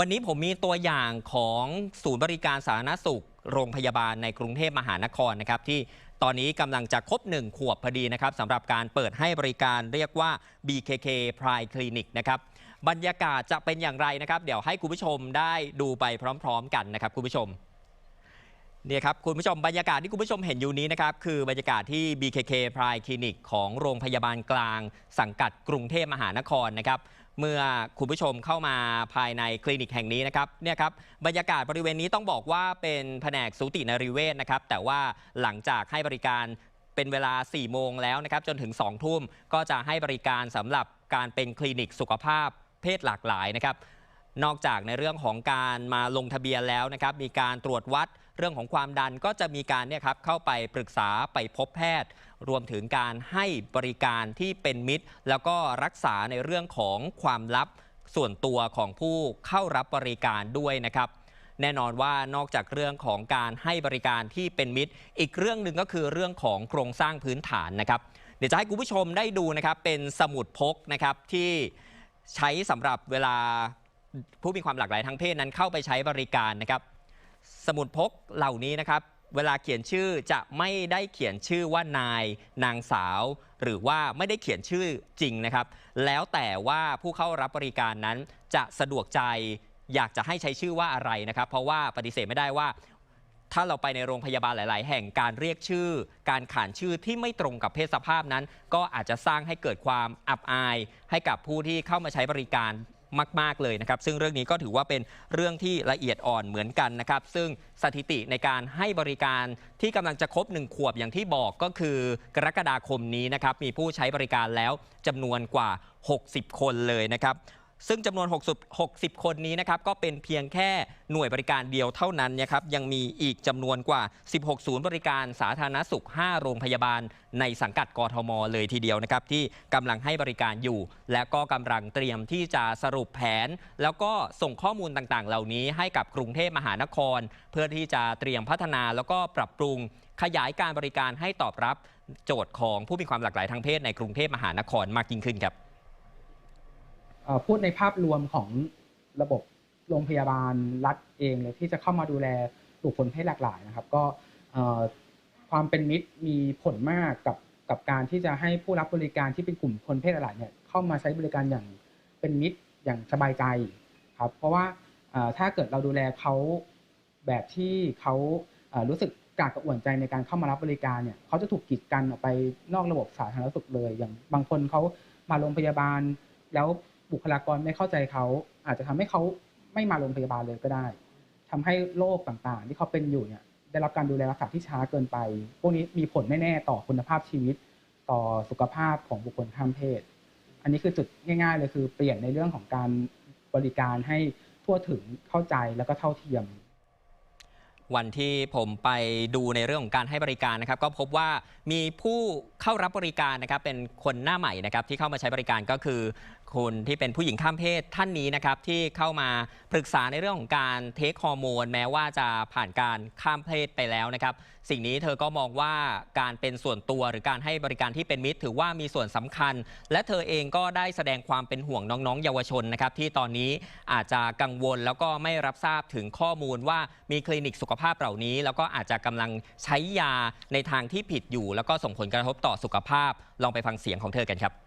วันนี้ผมมีตัวอย่างของศูนย์บริการสาธารณสุข โรงพยาบาลในกรุงเทพมหานครนะครับที่ตอนนี้กำลังจะครบหนึ่งขวบพอดีนะครับสำหรับการเปิดให้บริการเรียกว่า BKK Pride Clinic นะครับบรรยากาศจะเป็นอย่างไรนะครับ เดี๋ยวให้คุณผู้ชมได้ดูไปพร้อม ๆ กันนะครับคุณผู้ชมเนี่ยครับคุณผู้ชมบรรยากาศที่คุณผู้ชมเห็นอยู่นี้นะครับ คือบรรยากาศที่ BKK Pride Clinic ของโรงพยาบาลกลาง สังกัดกรุงเทพมหานครนะครับ เมื่อคุณผู้ชมเข้ามาภายในคลินิกแห่งนี้นะครับเนี่ยครับบรรยากาศบริเวณนี้ต้องบอกว่าเป็นแผนกสูตินรีเวชนะครับแต่ว่าหลังจากให้บริการเป็นเวลา 4 โมงแล้วนะครับจนถึง 2 ทุ่มก็จะให้บริการสำหรับการเป็นคลินิกสุขภาพเพศหลากหลายนะครับนอกจากในเรื่องของการมาลงทะเบียนแล้วนะครับมีการตรวจวัดเรื่องของความดันก็จะมีการเนี่ยครับเข้าไปปรึกษาไปพบแพทย์ รวมถึงการให้บริการที่เป็นมิตร แล้วก็รักษาในเรื่องของความลับส่วนตัวของผู้เข้ารับบริการด้วยนะครับ แน่นอนว่านอกจากเรื่องของการให้บริการที่เป็นมิตร อีกเรื่องหนึ่งก็คือเรื่องของโครงสร้างพื้นฐานนะครับ เดี๋ยวจะให้คุณผู้ชมได้ดูนะครับเป็นสมุดพกนะครับที่ใช้สำหรับเวลาผู้มีความหลากหลายทางเพศนั้นเข้าไปใช้บริการนะครับ สมุดพกเหล่านี้นะครับ เวลาเขียนชื่อจะไม่ได้เขียนชื่อว่านาย นางสาว หรือว่าไม่ได้เขียนชื่อจริงนะครับ แล้วแต่ว่าผู้เข้ารับบริการนั้นจะสะดวกใจอยากจะให้ใช้ชื่อว่าอะไรนะครับ เพราะว่าปฏิเสธไม่ได้ว่า ถ้าเราไปในโรงพยาบาลหลาย ๆ แห่งการเรียกชื่อ การขานชื่อที่ไม่ตรงกับเพศสภาพนั้น ก็อาจจะสร้างให้เกิดความอับอาย ให้กับผู้ที่เข้ามาใช้บริการ มาก ๆ เลยนะครับ ซึ่งเรื่องนี้ก็ถือว่าเป็นเรื่องที่ละเอียดอ่อนเหมือนกันนะครับ ซึ่งสถิติในการให้บริการที่กำลังจะครบ 1 ขวบอย่างที่บอกก็คือกรกฎาคมนี้นะครับ มีผู้ใช้บริการแล้วจำนวนกว่า 60 คนเลยนะครับ ซึ่งจำนวน 60 60 คนนี้นะครับก็เป็นเพียงแค่หน่วยบริการเดียวเท่านั้นนะครับยังมีอีกจำนวนกว่า 16 ศูนย์บริการสาธารณสุข 5 โรงพยาบาล ในสังกัดกทม เลยทีเดียวนะครับที่กำลังให้บริการอยู่ และก็กำลังเตรียมที่จะสรุปแผน แล้วก็ส่งข้อมูลต่างๆ เหล่านี้ให้กับกรุงเทพมหานคร เพื่อที่จะเตรียมพัฒนาแล้วก็ปรับปรุงขยายการบริการให้ตอบรับโจทย์ของผู้มีความหลากหลายทางเพศในกรุงเทพมหานครมากยิ่งขึ้นครับ พูดในภาพรวมของระบบโรงพยาบาลรัฐเองเลยที่จะเข้ามาดูแลบุคคลเพศหลากหลายนะครับ ก็ความเป็นมิตรมีผลมากกับกับการที่จะให้ผู้รับบริการที่เป็นกลุ่มคนเพศหลากหลายเนี่ยเข้ามาใช้บริการอย่างเป็นมิตรอย่างสบายใจครับ เพราะว่าถ้าเกิดเราดูแลเขาแบบที่เขารู้สึกกากกระอ่วนใจในการเข้ามารับบริการเนี่ยเขาจะถูกกีดกันออกไปนอกระบบสาธารณสุขเลย อย่างบางคนเขามาโรงพยาบาลแล้ว บุคลากรไม่เข้าใจเขาอาจจะทำให้เขาไม่มาโรงพยาบาลเลยก็ได้ทำให้โรคต่างๆ ที่เขาเป็นอยู่เนี่ยได้รับการดูแลรักษาที่ช้าเกินไป พวกนี้มีผลแน่ๆต่อคุณภาพชีวิต ต่อสุขภาพของบุคคลข้ามเพศ อันนี้คือจุดง่าย ๆ เลยคือเปลี่ยนในเรื่องของการบริการให้ทั่วถึงเข้าใจแล้วก็เท่าเทียมวันที่ผมไปดูในเรื่องของการให้บริการนะครับ ก็พบว่ามีผู้เข้ารับบริการนะครับ เป็นคนหน้าใหม่นะครับ ที่เข้ามาใช้บริการก็คือ คนที่เป็นผู้หญิงข้ามเพศท่านนี้นะครับที่เข้ามาปรึกษาในเรื่องของการเทคฮอร์โมนแม้ว่าจะผ่านการข้ามเพศไปแล้วนะครับ สิ่งนี้เธอก็มองว่าการเป็นส่วนตัวหรือการให้บริการที่เป็นมิตร ถือว่ามีส่วนสำคัญ และเธอเองก็ได้แสดงความเป็นห่วงน้องๆ เยาวชนนะครับที่ตอนนี้อาจจะกังวลแล้วก็ไม่รับทราบถึงข้อมูลว่ามีคลินิกสุขภาพเหล่านี้ แล้วก็อาจจะกำลังใช้ยาในทางที่ผิดอยู่ แล้วก็ส่งผลกระทบต่อสุขภาพลองไปฟังเสียงของเธอกันครับ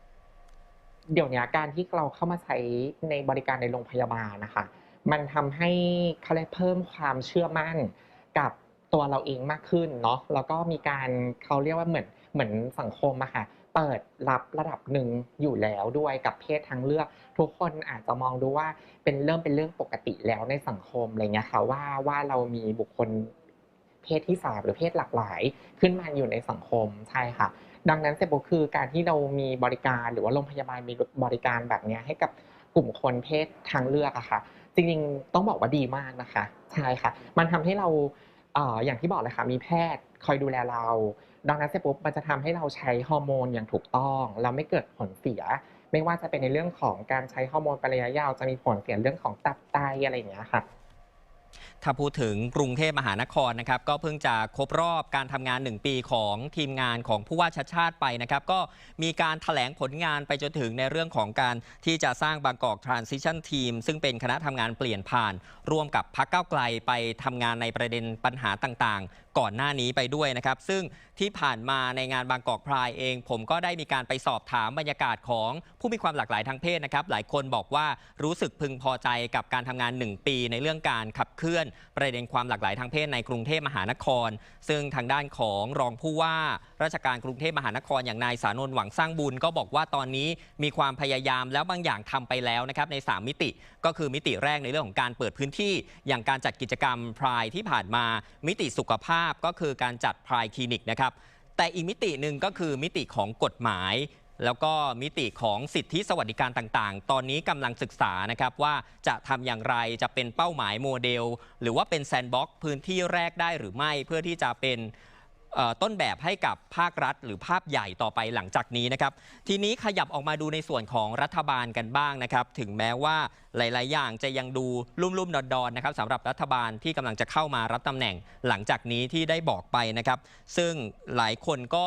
เดี๋ยวนี้การที่เราเข้ามาใช้ในบริการในโรงพยาบาลนะคะ มันทำให้เขาเรียเพิ่มความเชื่อมั่นกับตัวเราเองมากขึ้นเนาะแล้วก็มีการเขาเรียกว่าเหมือนเหมือนสังคมอะค่ะเปิดรับระดับหนึ่งอยู่แล้วด้วยกับเพศทางเลือก ทุกคนอาจจะมองดูว่าเป็นเริ่มเป็นเรื่องปกติแล้วในสังคมอะไรเงี้ยค่ะว่าว่าเรามีบุคคลเพศที่สามหรือเพศหลากหลาย ขึ้นมาอยู่ในสังคมใช่ค่ะ ดังนั้นเสร็จปุ๊บคือการที่เรามีบริการหรือว่าโรงพยาบาลมีบริการแบบนี้ให้กับกลุ่มคนเพศทางเลือกอะค่ะจริงๆต้องบอกว่าดีมากนะคะใช่ค่ะ มันทำให้เราอย่างที่บอกเลยค่ะมีแพทย์คอยดูแลเรา ดังนั้นเสร็จปุ๊บมันจะทำให้เราใช้ฮอร์โมนอย่างถูกต้องแล้วไม่เกิดผลเสีย ไม่ว่าจะเป็นในเรื่องของการใช้ฮอร์โมนระยะยาวจะมีผลเสียเรื่องของตับไตอะไรอย่างเงี้ยค่ะ ถ้าพูดถึงกรุงเทพมหานครนะครับก็เพิ่งจะครบรอบการทำงาน 1 ปีของทีมงานของผู้ว่าชัดชาติไปนะครับ ก็มีการถแถลงผลงานไปจนถึงในเรื่องของการที่จะสร้างบางกอก Transition Team ซึ่งเป็นคณะทำงานเปลี่ยนผ่าน ร่วมกับพักเก้าไกลไปทำงานในประเด็นปัญหาต่างๆก่อนหน้านี้ไปด้วยนะครับ ซึ่งที่ผ่านมาในงานบางกอกพรายเอง ผมก็ได้มีการไปสอบถามบรรยากาศของผู้มีความหลากหลายทางเพศนะครับ หลายคนบอกว่ารู้สึกพึงพอใจกับการทำงาน 1 ปี ในเรื่องการขับเคลื่อน ประเด็นความหลากหลายทางเพศในกรุงเทพมหานคร ซึ่งทางด้านของรองผู้ว่า ราชการกรุงเทพมหานครอย่างนายสานนท์หวังสร้างบุญก็บอกว่าตอนนี้มีความพยายามแล้วบางอย่างทำไปแล้วนะครับใน 3 มิติ ก็คือมิติแรกในเรื่องของการเปิดพื้นที่ อย่างการจัดกิจกรรมพรายที่ผ่านมา มิติสุขภาพก็คือการจัดพรายคลินิกนะครับแต่อีกมิติหนึ่งก็คือมิติของกฎหมายแล้วก็มิติของสิทธิสวัสดิการต่างๆ ตอนนี้กำลังศึกษานะครับว่าจะทำอย่างไรจะเป็นเป้าหมายโมเดล หรือว่าเป็นแซนด์บ็อกซ์พื้นที่แรกได้หรือไม่เพื่อที่จะเป็น ต้นแบบให้กับภาครัฐ หรือภาพใหญ่ต่อไปหลังจากนี้นะครับ ทีนี้ขยับออกมาดูในส่วนของรัฐบาลกันบ้างนะครับ ถึงแม้ว่าหลาย ๆ อย่างจะยังดูลุ่ม ๆ ดอนๆนะครับสำหรับรัฐบาลที่กำลังจะเข้ามารับตำแหน่งหลังจากนี้ที่ได้บอกไปนะครับ ซึ่งหลายคนก็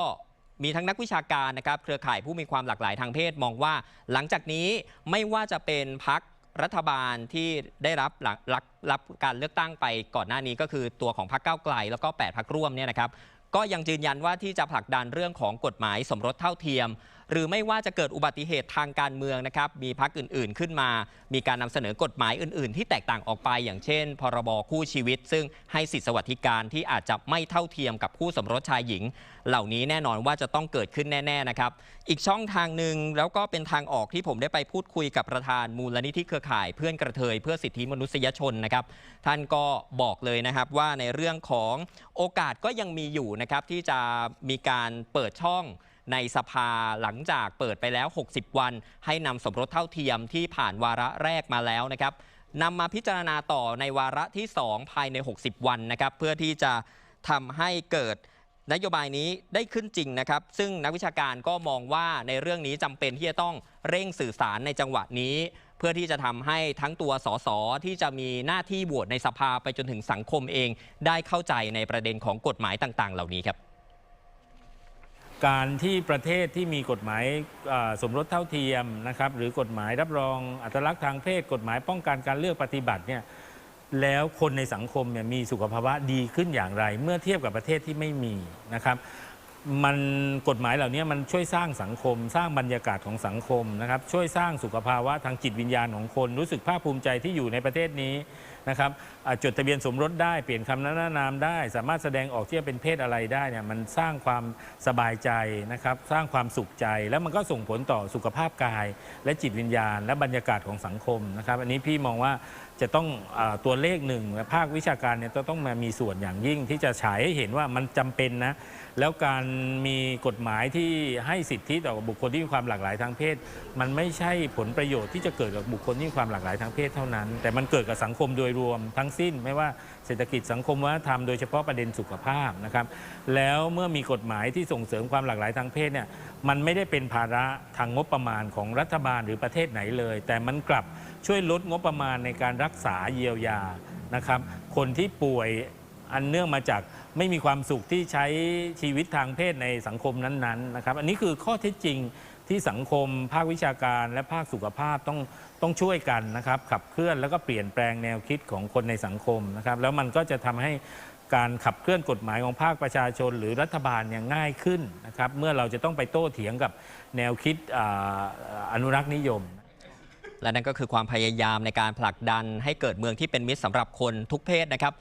มีทั้งนักวิชาการนะครับ เครือข่ายผู้มีความหลากหลายทางเพศมองว่า หลังจากนี้ไม่ว่าจะเป็นพักรัฐบาลที่ได้รับกรับรับการเลือกตั้งไปก่อนหน้านี้ก็คือตัวของพรรคก้าวไกล แล้วก็ 8พักร่วมเนี่ยนะครับ ก็ยังยืนยันว่าที่จะผลักดันเรื่องของกฎหมายสมรสเท่าเทียม หรือไม่ว่าจะเกิดอุบัติเหตุทางการเมืองนะครับ มีพักอื่น ๆ ขึ้นมา มีการนำเสนอกฎหมายอื่น ๆ ที่แตกต่างออกไป อย่างเช่น พรบคู่ชีวิต ซึ่งให้สิทธิสวัสดิการที่อาจจะไม่เท่าเทียมกับคู่สมรสชายหญิง เหล่านี้แน่นอนว่าจะต้องเกิดขึ้นแน่ ๆ นะครับ อีกช่องทางหนึ่งแล้วก็เป็นทางออกที่ผมได้ไปพูดคุยกับประธานมูลนิธิเครือข่าย เพื่อนกระเทยเพื่อสิทธิมนุษยชนนะครับ ท่านก็บอกเลยนะครับว่าในเรื่องของโอกาสก็ยังมีอยู่นะครับที่จะมีการเปิดช่อง ในสภาหลังจากเปิดไปแล้ว 60 วัน ให้นำสมรสเท่าเทียมที่ผ่านวาระแรกมาแล้วนะครับนำมาพิจารณาต่อในวาระที่ 2 ภายใน 60 วันนะครับเพื่อที่จะทำให้เกิดนโยบายนี้ได้ขึ้นจริงนะครับ ซึ่งนักวิชาการก็มองว่าในเรื่องนี้จำเป็นที่จะต้องเร่งสื่อสารในจังหวะนี้ เพื่อที่จะทำให้ทั้งตัวสสที่จะมีหน้าที่โหวตในสภาไปจนถึงสังคมเอง ได้เข้าใจในประเด็นของกฎหมายต่าง ๆ เหล่านี้ครับ การที่ประเทศที่มีกฎหมายสมรสเท่าเทียมนะครับหรือกฎหมายรับรองอัตลักษณ์ทางเพศ กฎหมายป้องกันการเลือกปฏิบัติเนี่ยแล้วคนในสังคมเนี่ยมีสุขภาวะดีขึ้นอย่างไร เมื่อเทียบกับประเทศที่ไม่มีนะครับมันกฎหมายเหล่านี้มันช่วยสร้างสังคม สร้างบรรยากาศของสังคมนะครับช่วยสร้างสุขภาวะทางจิตวิญญาณของคนรู้สึกภาคภูมิใจที่อยู่ในประเทศนี้ นะครับจดทะเบียนสมรสได้เปลี่ยนคำนั้นนามได้ สามารถแสดงออกที่จะเป็นเพศอะไรได้เนี่ยมันสร้างความสบายใจนะครับสร้างความสุขใจแล้วมันก็ส่งผลต่อสุขภาพกาย และจิตวิญญาณ และบรรยากาศของสังคมนะครับ อันนี้พี่มองว่าจะต้องอตัวเลขหนึ่งและภาควิชาการเนี่ยจะต้องมามีส่วนอย่างยิ่งที่จะฉายให้เห็นว่ามันจำเป็นนะแล้วการมีกฎหมายที่ให้สิทธิต่อบุคคลที่มีความหลากหลายทางเพศ มันไม่ใช่ผลประโยชน์ที่จะเกิดกับบุคคลที่มีความหลากหลายทางเพศเท่านั้น แต่มันเกิดกับสังคมโดยรวมทั้งสิ้นไม่ว่าเศรษฐกิจสังคมวัฒนธรรมโดยเฉพาะประเด็นสุขภาพนะครับแล้วเมื่อมีกฎหมายที่ส่งเสริมความหลากหลายทางเพศเนี่ยมันไม่ได้เป็นภาระทางงบประมาณของรัฐบาลหรือประเทศไหนเลย แต่มันกลับช่วยลดงบประมาณในการรักษาเยียวยานะครับคนที่ป่วยอันเนื่องมาจากไม่มีความสุขที่ใช้ชีวิตทางเพศในสังคมนั้นๆนะครับ อันนี้คือข้อเท็จจริง ที่สังคม ภาควิชาการและภาคสุขภาพต้องต้องช่วยกันนะครับ ขับเคลื่อนแล้วก็เปลี่ยนแปลงแนวคิดของคนในสังคมนะครับ แล้วมันก็จะทำให้การขับเคลื่อนกฎหมายของภาคประชาชน หรือรัฐบาลเนี่ยง่ายขึ้นนะครับ เมื่อเราจะต้องไปโต้เถียงกับแนวคิดออนุรักษ์นิยมและนั่นก็คือความพยายามในการผลักดันให้เกิดเมืองที่เป็นมิตรสำหรับคนทุกเพศนะครับ